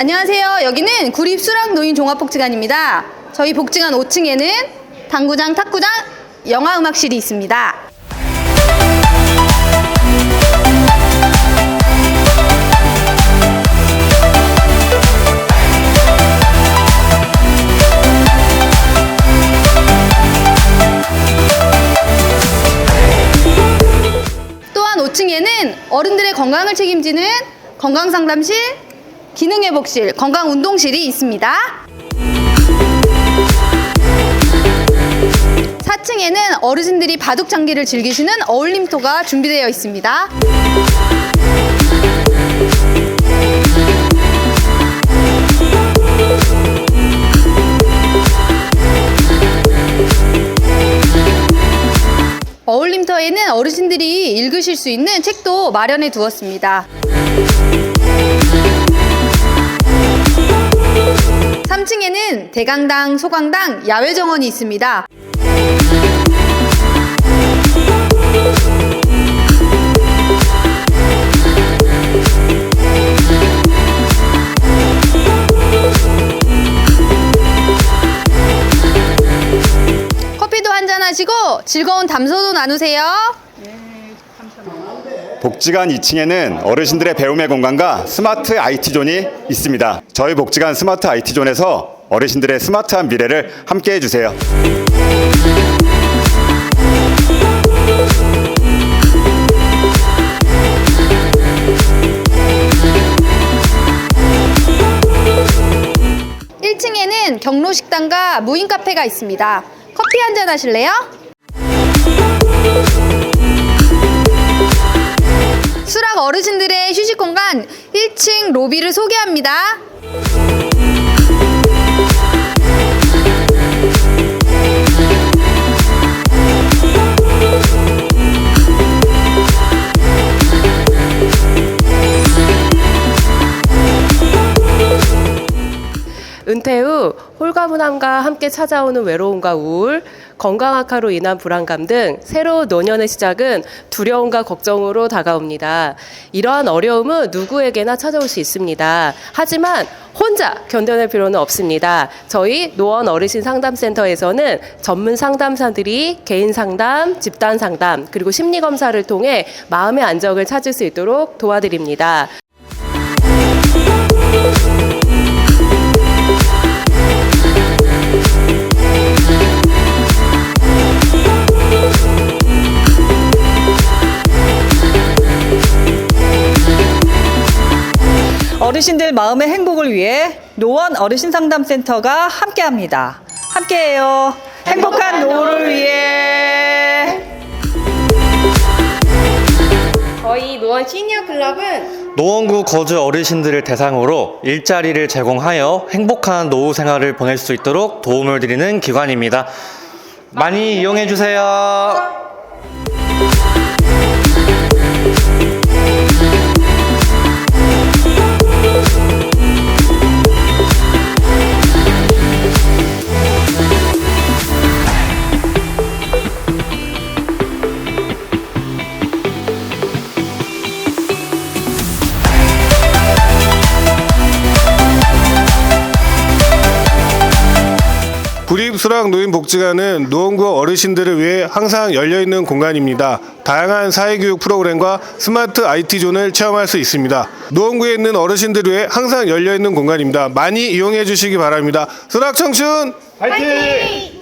안녕하세요. 여기는 구립 수락 노인 종합복지관입니다. 저희 복지관 5층에는 당구장, 탁구장, 영화음악실이 있습니다. 또한 5층에는 어른들의 건강을 책임지는 건강상담실, 기능회복실, 건강운동실이 있습니다. 4층에는 어르신들이 바둑 장기를 즐기시는 어울림터가 준비되어 있습니다. 어울림터에는 어르신들이 읽으실 수 있는 책도 마련해 두었습니다. 3층에는 대강당, 소강당, 야외 정원이 있습니다. 커피도 한잔 하시고 즐거운 담소도 나누세요. 복지관 2층에는 어르신들의 배움의 공간과 스마트 IT 존이 있습니다. 저희 복지관 스마트 IT 존에서 어르신들의 스마트한 미래를 함께 해주세요. 일 1층에는 경로 식당과 무인 카페가 있습니다. 커피 한잔 하실래요? 어르신들의 휴식 공간 1층 로비를 소개합니다. 은퇴 후 홀가분함과 함께 찾아오는 외로움과 우울, 건강 악화로 인한 불안감 등 새로운 노년의 시작은 두려움과 걱정으로 다가옵니다. 이러한 어려움은 누구에게나 찾아올 수 있습니다. 하지만 혼자 견뎌낼 필요는 없습니다. 저희 노원 어르신 상담센터에서는 전문 상담사들이 개인 상담, 집단 상담, 그리고 심리 검사를 통해 마음의 안정을 찾을 수 있도록 도와드립니다. 어르신들 마음의 행복을 위해 노원 어르신 상담센터가 함께합니다. 함께해요. 행복한 노후를 위해. 저희 노원 시니어 클럽은 노원구 거주 어르신들을 대상으로 일자리를 제공하여 행복한 노후 생활을 보낼 수 있도록 도움을 드리는 기관입니다. 많이 이용해 주세요. 수락 노인 복지관은 노원구 어르신들을 위해 항상 열려 있는 공간입니다. 다양한 사회교육 프로그램과 스마트 IT 존을 체험할 수 있습니다. 노원구에 있는 어르신들을 위해 항상 열려 있는 공간입니다. 많이 이용해 주시기 바랍니다. 수락 청춘 화이팅!